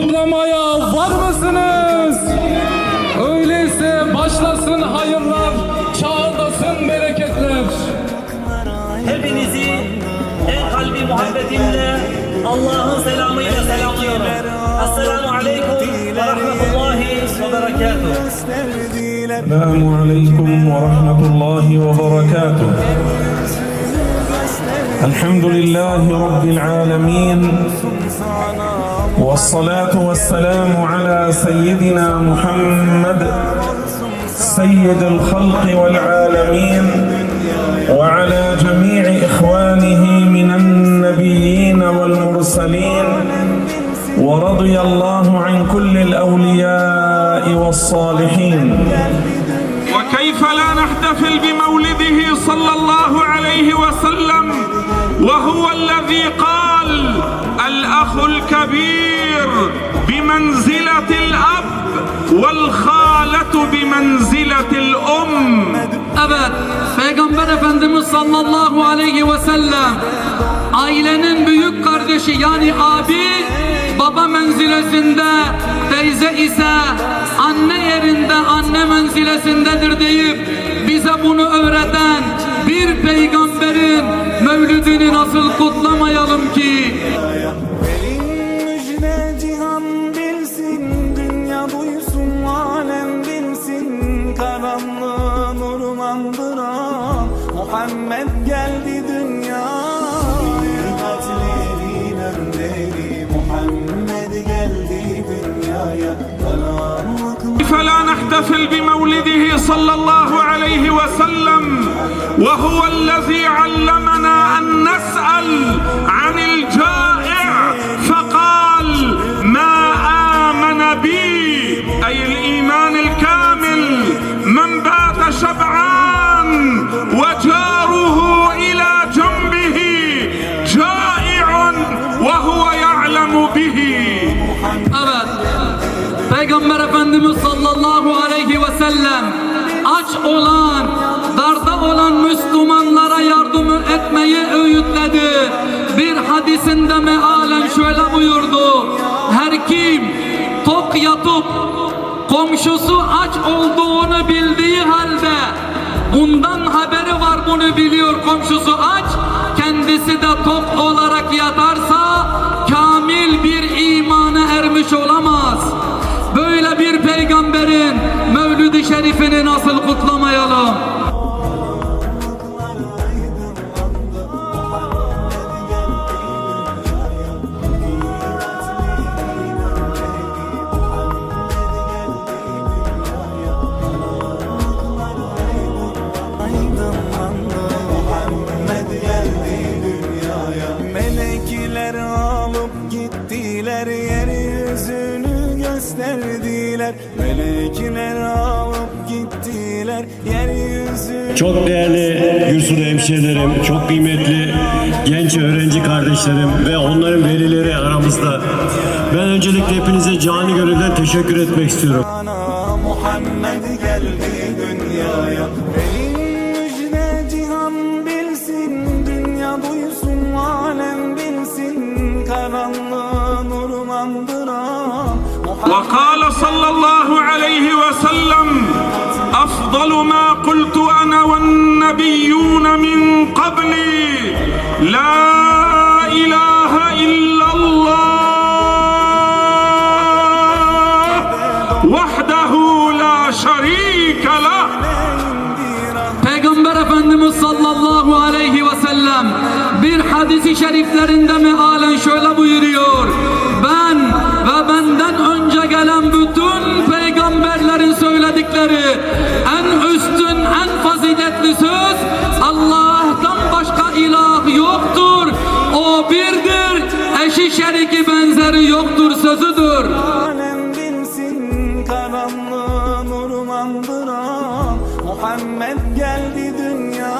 kutlamaya var mısınız? Öyleyse başlasın hayırlar, çağırdasın bereketler. Hepinizi en kalbi muhabbetimle Allah'ın selamıyla selamlıyorum. Esselamu aleyküm ve rahmetullahi ve berekatuhu. Selamun aleyküm ve rahmetullahi ve berekatuhu. الحمد لله رب العالمين والصلاة والسلام على سيدنا محمد سيد الخلق والعالمين وعلى جميع إخوانه من النبيين والمرسلين ورضي الله عن كل الأولياء والصالحين. وكيف لا نحتفل بمولده صلى الله عليه وسلم وهو الذي قال الاخ الكبير بمنزله الاب والخاله بمنزله الام Evet, Peygamber Efendimiz sallallahu aleyhi ve sellem ailenin büyük kardeşi yani abi baba menzilesinde, teyze ise anne yerinde anne menzilesindedir deyip bize bunu öğreten bir peygamberin mevlüdünü nasıl kutlamayalım ki? Dünya Muhammed geldi dünyaya. Katlerin önderi Muhammed geldi dünyaya. Karanlık كيف لا نحتفل بمولده صلى الله عليه وسلم. وهو الذي علمنا أن نسأل عن الجائع. فقال ما آمن بي؟ أي الإيمان الكامل. من بات شبعان وجاره إلى جنبه جائع وهو يعلم به. Peygamber Efendimiz sallallahu aleyhi ve sellem aç olan, darda olan Müslümanlara yardım etmeyi öğütledi. Bir hadisinde mealen şöyle buyurdu. Her kim tok yatıp komşusu aç olduğunu bildiği halde bundan haberi var bunu biliyor komşusu aç kendisi de tok olarak yatarsa kamil bir imana ermiş olamaz. Böyle bir peygamberin mevlüd-i şerifini nasıl kutlamayalım? Çok değerli Gürsur hemşehrilerim, çok kıymetli genç öğrenci kardeşlerim ve onların velileri aramızda. Ben öncelikle hepinize cani gönülden teşekkür etmek istiyorum. Muhammed geldi dünyaya وقال صلى الله عليه وسلم افضل ما قلت انا والنبيون من قبلي لا اله الا الله وحده لا شريك له Peygamber Efendimiz sallallahu aleyhi ve sellem bir hadisi şeriflerinde mealen şöyle buyuruyor. Şeriki benzeri yoktur sözüdür. Alem bilsin karanlığı nurlandıran Muhammed geldi dünyaya.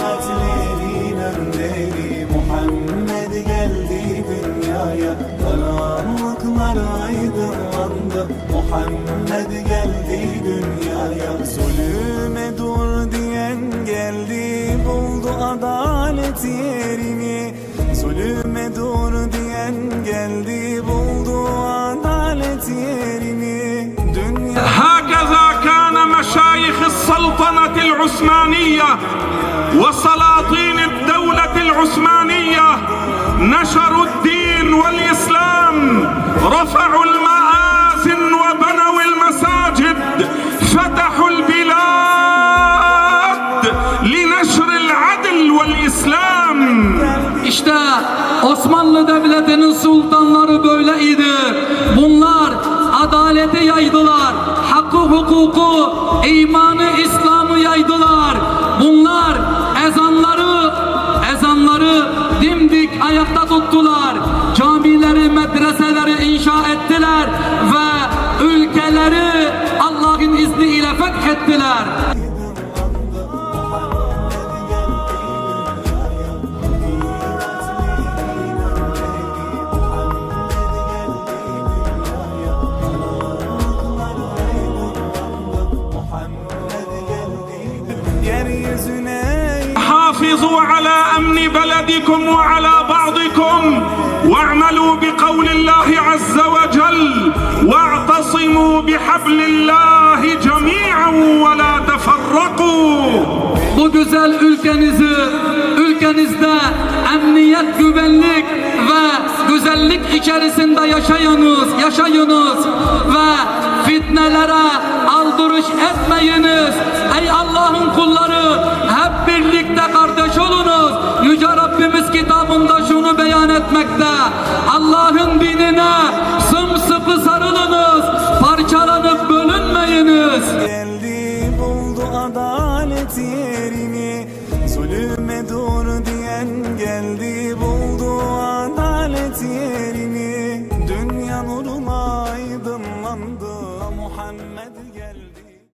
Katlerin önderi Muhammed geldi dünyaya. Karanlıklar aydınlandı Muhammed geldi dünyaya. Zulüme dur diyen geldi Buldu adalet yerini dur diyen geldi buldu adalet yerini. Dünya هكذا كان مشايخ السلطنة العثمانية وسلاطين الدولة العثمانية نشروا الدين والإسلام رفعوا Devleti'nin sultanları böyleydi. Bunlar adaleti yaydılar. Hakkı, hukuku, imanı, İslam'ı yaydılar. Bunlar ezanları, ezanları dimdik ayakta tuttular. Camileri, medreseleri inşa ettiler ve ülkeleri Allah'ın izniyle fethettiler. حافظوا على امن بلدكم وعلى بعضكم واعملوا بقول الله عز وجل واعتصموا بحبل الله جميعا ولا تفرقوا bu güzel ülkenizi, ülkenizde emniyet, güvenlik ve güzellik içerisinde yaşayınız, yaşayınız ve fitnelere aldırış etmeyiniz. Ey Allah'ın kulları etmekte. Allah'ın dinine sımsıkı sarılınız, parçalanıp bölünmeyiniz. geldi buldu adalet yerini Zulüme dur diyen geldi buldu adalet yerini